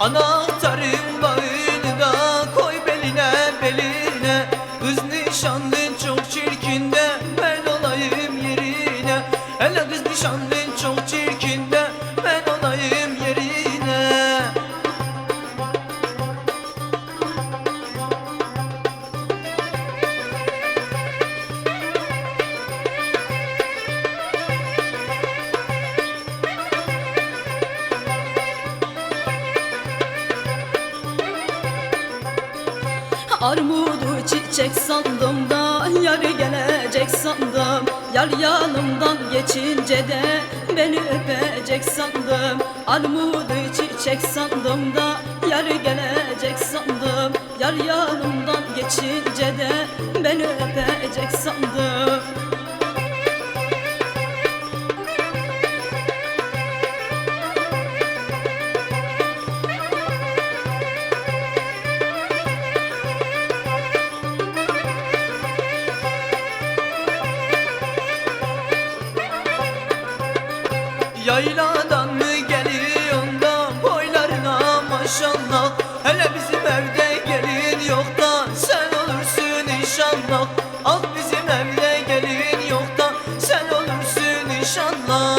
Anahtarın bağını da koy beline beline Armudu çiçek sandım da yar gelecek sandım. Yar yanımdan geçince de beni öpecek sandım. Armudu çiçek sandım da yar gelecek sandım. Yar yanımdan geçince de beni öpecek sandım Yayladan mı geliyorsun da boylarına maşallah? Hele bizim evde gelin yok da sen olursun inşallah. Al bizim evde gelin yok da sen olursun inşallah.